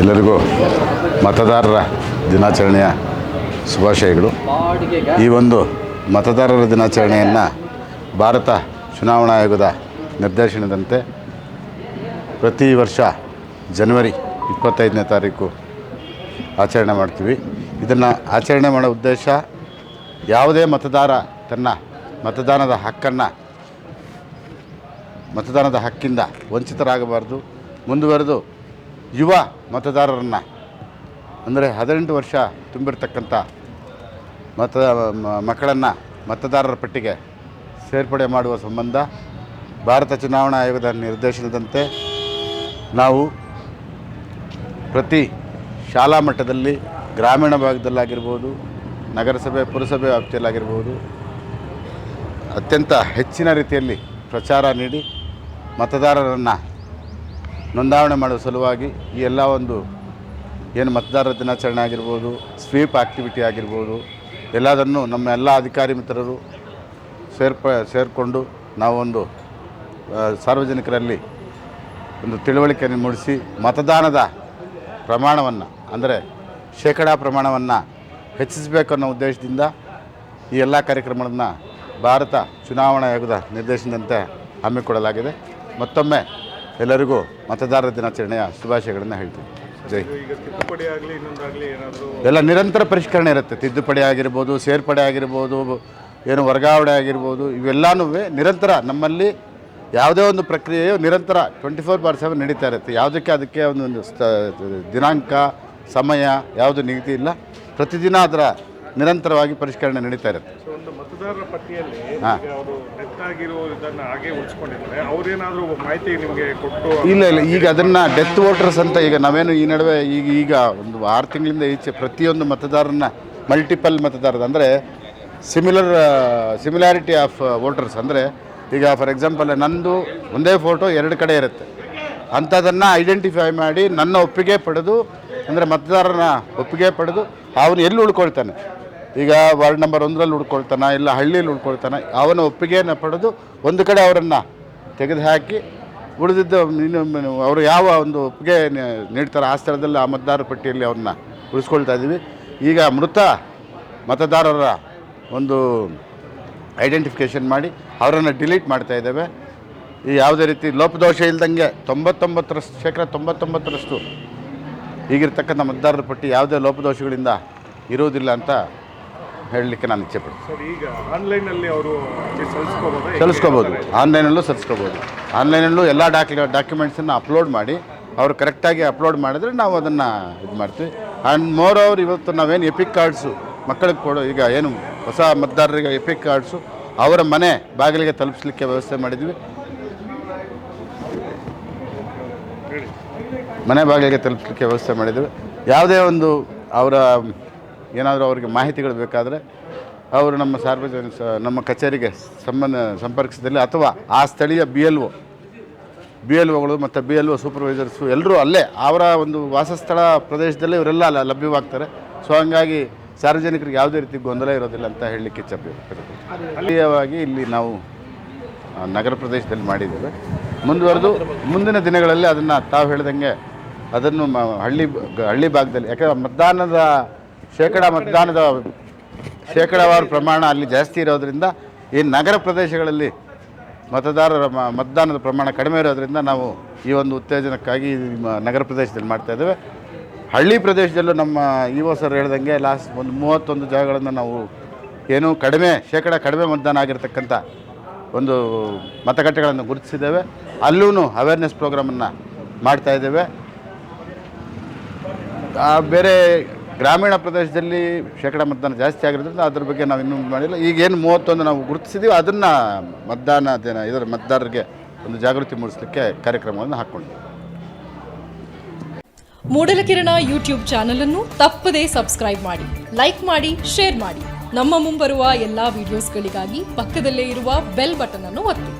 ಎಲ್ಲರಿಗೂ ಮತದಾರರ ದಿನಾಚರಣೆಯ ಶುಭಾಶಯಗಳು. ಈ ಒಂದು ಮತದಾರರ ದಿನಾಚರಣೆಯನ್ನು ಭಾರತ ಚುನಾವಣಾ ಆಯೋಗದ ನಿರ್ದೇಶನದಂತೆ ಪ್ರತಿ ವರ್ಷ ಜನವರಿ ಇಪ್ಪತ್ತೈದನೇ ತಾರೀಕು ಆಚರಣೆ ಮಾಡ್ತೀವಿ. ಇದನ್ನು ಆಚರಣೆ ಮಾಡೋ ಉದ್ದೇಶ ಯಾವುದೇ ಮತದಾರ ತನ್ನ ಮತದಾನದ ಹಕ್ಕನ್ನು ಮತದಾನದ ಹಕ್ಕಿಂದ ವಂಚಿತರಾಗಬಾರ್ದು, ಮುಂದುವರೆದು ಯುವ ಮತದಾರರನ್ನು ಅಂದರೆ ಹದಿನೆಂಟು ವರ್ಷ ತುಂಬಿರ್ತಕ್ಕಂಥ ಮತ ಮಕ್ಕಳನ್ನು ಮತದಾರರ ಪಟ್ಟಿಗೆ ಸೇರ್ಪಡೆ ಮಾಡುವ ಸಂಬಂಧ ಭಾರತ ಚುನಾವಣಾ ಆಯೋಗದ ನಿರ್ದೇಶನದಂತೆ ನಾವು ಪ್ರತಿ ಶಾಲಾ ಮಟ್ಟದಲ್ಲಿ ಗ್ರಾಮೀಣ ಭಾಗದಲ್ಲಾಗಿರ್ಬೋದು, ನಗರಸಭೆ, ಪುರಸಭೆ ವ್ಯಾಪ್ತಿಯಲ್ಲಾಗಿರ್ಬೋದು ಅತ್ಯಂತ ಹೆಚ್ಚಿನ ರೀತಿಯಲ್ಲಿ ಪ್ರಚಾರ ನೀಡಿ ಮತದಾರರನ್ನು ನೋಂದಾವಣೆ ಮಾಡುವ ಸಲುವಾಗಿ ಈ ಎಲ್ಲ ಒಂದು ಏನು ಮತದಾರರ ದಿನಾಚರಣೆ ಆಗಿರ್ಬೋದು, ಸ್ವೀಪ್ ಆ್ಯಕ್ಟಿವಿಟಿ ಆಗಿರ್ಬೋದು, ಎಲ್ಲದನ್ನು ನಮ್ಮ ಎಲ್ಲ ಅಧಿಕಾರಿ ಮಿತ್ರರು ಸೇರ್ಪ, ಸೇರಿಕೊಂಡು ನಾವೊಂದು ಸಾರ್ವಜನಿಕರಲ್ಲಿ ಒಂದು ತಿಳುವಳಿಕೆಯನ್ನು ಮೂಡಿಸಿ ಮತದಾನದ ಪ್ರಮಾಣವನ್ನು, ಅಂದರೆ ಶೇಕಡಾ ಪ್ರಮಾಣವನ್ನು ಹೆಚ್ಚಿಸಬೇಕು ಅನ್ನೋ ಉದ್ದೇಶದಿಂದ ಈ ಎಲ್ಲ ಕಾರ್ಯಕ್ರಮಗಳನ್ನು ಭಾರತ ಚುನಾವಣಾ ಆಯೋಗದ ನಿರ್ದೇಶನದಂತೆ ಹಮ್ಮಿಕೊಳ್ಳಲಾಗಿದೆ. ಮತ್ತೊಮ್ಮೆ ಎಲ್ಲರಿಗೂ ಮತದಾರರ ದಿನಾಚರಣೆಯ ಶುಭಾಶಯಗಳನ್ನು ಹೇಳ್ತೀನಿ. ಜೈ ಈಗ ತಿದ್ದುಪಡಿ ಆಗಲಿ ಇನ್ನೊಂದಾಗಲಿ ಏನಾದರೂ ಎಲ್ಲ ನಿರಂತರ ಪರಿಷ್ಕರಣೆ ಇರುತ್ತೆ. ತಿದ್ದುಪಡಿ ಆಗಿರ್ಬೋದು ಸೇರ್ಪಡೆ ಆಗಿರ್ಬೋದು ಏನು ವರ್ಗಾವಣೆ ಆಗಿರ್ಬೋದು ಇವೆಲ್ಲನೂ ನಿರಂತರ ನಮ್ಮಲ್ಲಿ ಯಾವುದೇ ಒಂದು ಪ್ರಕ್ರಿಯೆಯು ನಿರಂತರ ಟ್ವೆಂಟಿ ಫೋರ್ ಬಾರ್ ಸೆವೆನ್ ನಡೀತಾ ಇರುತ್ತೆ. ಯಾವುದಕ್ಕೆ ಅದಕ್ಕೆ ಒಂದೊಂದು ದಿನಾಂಕ ಸಮಯ ಯಾವುದು ನಿಗದಿ ಇಲ್ಲ. ಪ್ರತಿದಿನ ಅದರ ನಿರಂತರವಾಗಿ ಪರಿಷ್ಕರಣೆ ನಡೀತಾ ಇರುತ್ತೆ. ಒಂದು ಮತದಾರರ ಪಟ್ಟಿಯಲ್ಲಿ ಅವರು ಡೆತ್ ಆಗಿರೋ ಇದನ್ನ ಹಾಗೆ ಉಳಿಸ್ಕೊಂಡಿದ್ದಾರೆ. ಅವರೇನಾದರೂ ಮಾಹಿತಿ ನಿಮಗೆ ಕೊಟ್ಟು ಇಲ್ಲ ಇಲ್ಲ. ಈಗ ಅದನ್ನ ಡೆತ್ ವೋಟರ್ಸ್ ಅಂತ ಈಗ ನಾವೇನು ಈ ನಡುವೆ ಈಗ ಈಗ ಒಂದು ಆರು ತಿಂಗಳಿಂದ ಈಚೆ ಪ್ರತಿಯೊಂದು ಮತದಾರನ ಮಲ್ಟಿಪಲ್ ಮತದಾರರು ಅಂದರೆ ಸಿಮಿಲರ್ ಸಿಮಿಲಾರಿಟಿ ಆಫ್ ವೋಟರ್ಸ್ ಅಂದರೆ ಈಗ ಫಾರ್ ಎಕ್ಸಾಂಪಲ್ ನಂದು ಒಂದೇ ಫೋಟೋ ಎರಡು ಕಡೆ ಇರುತ್ತೆ. ಅಂಥದನ್ನು ಐಡೆಂಟಿಫೈ ಮಾಡಿ ನನ್ನ ಒಪ್ಪಿಗೆ ಪಡೆದು ಅಂದರೆ ಮತದಾರನ ಒಪ್ಪಿಗೆ ಪಡೆದು ಅವನು ಎಲ್ಲಿ ಉಳ್ಕೊಳ್ತಾನೆ? ಈಗ ವಾರ್ಡ್ ನಂಬರ್ ಒಂದರಲ್ಲಿ ಉಳ್ಕೊಳ್ತಾನೆ, ಇಲ್ಲ ಹಳ್ಳಿಯಲ್ಲಿ ಉಳ್ಕೊಳ್ತಾನೆ, ಅವನ ಒಪ್ಪಿಗೆಯನ್ನು ಪಡೆದು ಒಂದು ಕಡೆ ಅವರನ್ನು ತೆಗೆದುಹಾಕಿ ಉಳಿದಿದ್ದು ಅವರು ಯಾವ ಒಂದು ಒಪ್ಪಿಗೆ ನೀಡ್ತಾರೆ ಆ ಸ್ಥಳದಲ್ಲಿ ಆ ಮತದಾರರ ಪಟ್ಟಿಯಲ್ಲಿ ಅವ್ರನ್ನ ಉಳಿಸ್ಕೊಳ್ತಾ ಇದ್ದೀವಿ. ಈಗ ಮೃತ ಮತದಾರರ ಒಂದು ಐಡೆಂಟಿಫಿಕೇಷನ್ ಮಾಡಿ ಅವರನ್ನು ಡಿಲೀಟ್ ಮಾಡ್ತಾ ಇದ್ದೇವೆ. ಈ ಯಾವುದೇ ರೀತಿ ಲೋಪದೋಷ ಇಲ್ದಂಗೆ ತೊಂಬತ್ತೊಂಬತ್ತರಷ್ಟು, ಶೇಕಡ ತೊಂಬತ್ತೊಂಬತ್ತರಷ್ಟು ಈಗಿರ್ತಕ್ಕಂಥ ಮತದಾರರ ಪಟ್ಟಿ ಯಾವುದೇ ಲೋಪದೋಷಗಳಿಂದ ಇರುವುದಿಲ್ಲ ಅಂತ ಹೇಳಲಿಕ್ಕೆ ನಾನು ಇಚ್ಛೆ ಪಡ್ತೀನಿ. ಸರ್ ಈಗ ಆನ್ಲೈನಲ್ಲಿ ಅವರು ಸಲ್ಲಿಸ್ಕೋಬೋದಾ? ಆನ್ಲೈನಲ್ಲೂ ಸಲ್ಲಿಸ್ಕೋಬೋದು. ಆನ್ಲೈನಲ್ಲೂ ಎಲ್ಲ ಡಾಕ್ಯು ಡಾಕ್ಯುಮೆಂಟ್ಸನ್ನು ಅಪ್ಲೋಡ್ ಮಾಡಿ ಅವರು ಕರೆಕ್ಟಾಗಿ ಅಪ್ಲೋಡ್ ಮಾಡಿದ್ರೆ ನಾವು ಅದನ್ನು ಇದು ಮಾಡ್ತೀವಿ. ಆ್ಯಂಡ್ ಮೋರ್ ಓವರ್ ಇವತ್ತು ನಾವೇನು ಎಪಿಕ್ ಕಾರ್ಡ್ಸು ಮಕ್ಕಳಿಗೆ ಕೊಡೋ ಈಗ ಏನು ಹೊಸ ಮತದಾರರಿಗೆ ಎಪಿಕ್ ಕಾರ್ಡ್ಸು ಅವರ ಮನೆ ಬಾಗಿಲಿಗೆ ತಲುಪಿಸ್ಲಿಕ್ಕೆ ವ್ಯವಸ್ಥೆ ಮಾಡಿದ್ವಿ. ಮನೆ ಬಾಗಿಲಿಗೆ ತಲುಪಿಸ್ಲಿಕ್ಕೆ ವ್ಯವಸ್ಥೆ ಮಾಡಿದ್ವಿ. ಯಾವುದೇ ಒಂದು ಅವರ ಏನಾದರೂ ಅವರಿಗೆ ಮಾಹಿತಿಗಳು ಬೇಕಾದರೆ ಅವರು ನಮ್ಮ ಸಾರ್ವಜನಿಕ ನಮ್ಮ ಕಚೇರಿಗೆ ಸಂಬಂಧ ಸಂಪರ್ಕಿಸಿದಲ್ಲಿ ಅಥವಾ ಆ ಸ್ಥಳೀಯ B L O B L ಒಗಳು ಮತ್ತು ಬಿ ಎಲ್ ಒ ಸೂಪರ್ವೈಸರ್ಸು ಎಲ್ಲರೂ ಅಲ್ಲೇ ಅವರ ಒಂದು ವಾಸಸ್ಥಳ ಪ್ರದೇಶದಲ್ಲೇ ಇವರೆಲ್ಲ ಅಲ್ಲ ಲಭ್ಯವಾಗ್ತಾರೆ. ಸೊ ಹಂಗಾಗಿ ಸಾರ್ವಜನಿಕರಿಗೆ ಯಾವುದೇ ರೀತಿ ಗೊಂದಲ ಇರೋದಿಲ್ಲ ಅಂತ ಹೇಳಲಿಕ್ಕೆ ಇಚ್ಛೆ ಅಲ್ಲಿಯವಾಗಿ ಇಲ್ಲಿ ನಾವು ನಗರ ಪ್ರದೇಶದಲ್ಲಿ ಮಾಡಿದ್ದೇವೆ. ಮುಂದುವರೆದು ಮುಂದಿನ ದಿನಗಳಲ್ಲಿ ಅದನ್ನು ತಾವು ಹೇಳ್ದಂಗೆ ಅದನ್ನು ಹಳ್ಳಿ ಹಳ್ಳಿ ಭಾಗದಲ್ಲಿ, ಯಾಕಂದರೆ ಮತದಾನದ ಶೇಕಡ ಮತದಾನದ ಶೇಕಡಾವಾರು ಪ್ರಮಾಣ ಅಲ್ಲಿ ಜಾಸ್ತಿ ಇರೋದರಿಂದ ಈ ನಗರ ಪ್ರದೇಶಗಳಲ್ಲಿ ಮತದಾರರ ಮತದಾನದ ಪ್ರಮಾಣ ಕಡಿಮೆ ಇರೋದರಿಂದ ನಾವು ಈ ಒಂದು ಉತ್ತೇಜನಕ್ಕಾಗಿ ನಗರ ಪ್ರದೇಶದಲ್ಲಿ ಮಾಡ್ತಾ ಇದ್ದೇವೆ. ಹಳ್ಳಿ ಪ್ರದೇಶದಲ್ಲೂ ನಮ್ಮ ಇ ಒ ಸರ್ ಹೇಳ್ದಂಗೆ ಲಾಸ್ಟ್ ಒಂದು ಮೂವತ್ತೊಂದು ಜಾಗಗಳನ್ನು ನಾವು ಏನು ಕಡಿಮೆ, ಶೇಕಡ ಕಡಿಮೆ ಮತದಾನ ಆಗಿರ್ತಕ್ಕಂಥ ಒಂದು ಮತಗಟ್ಟೆಗಳನ್ನು ಗುರುತಿಸಿದ್ದೇವೆ. ಅಲ್ಲೂ ಅವೇರ್ನೆಸ್ ಪ್ರೋಗ್ರಾಮನ್ನು ಮಾಡ್ತಾ ಇದ್ದೇವೆ. ಆ, ಬೇರೆ ಗ್ರಾಮೀಣ ಪ್ರದೇಶದಲ್ಲಿ ಶೇಕಡ ಮತದಾನ ಜಾಸ್ತಿ ಆಗಿರೋದ್ರಿಂದ ಅದ್ರ ಬಗ್ಗೆ ನಾವು ಇನ್ನೂ ಮಾಡಿಲ್ಲ. ಈಗ ಏನು ಮೂವತ್ತೊಂದು ನಾವು ಗುರುತಿಸಿದ್ದೀವಿ ಅದನ್ನು ಮತದಾನ ದಿನ ಇದರ ಮತದಾರರಿಗೆ ಒಂದು ಜಾಗೃತಿ ಮೂಡಿಸಲಿಕ್ಕೆ ಕಾರ್ಯಕ್ರಮವನ್ನು ಹಾಕ್ಕೊಂಡಿದ್ದೀವಿ ಮೂಡಲಕಿರಣ ಯೂಟ್ಯೂಬ್ ಚಾನಲ್ ಅನ್ನು ತಪ್ಪದೇ ಸಬ್ಸ್ಕ್ರೈಬ್ ಮಾಡಿ, ಲೈಕ್ ಮಾಡಿ, ಶೇರ್ ಮಾಡಿ. ನಮ್ಮ ಮುಂಬರುವ ಎಲ್ಲಾ ವಿಡಿಯೋಸ್ಗಳಿಗಾಗಿ ಪಕ್ಕದಲ್ಲೇ ಇರುವ ಬೆಲ್ ಬಟನ್ ಅನ್ನು ಒತ್ತಿ.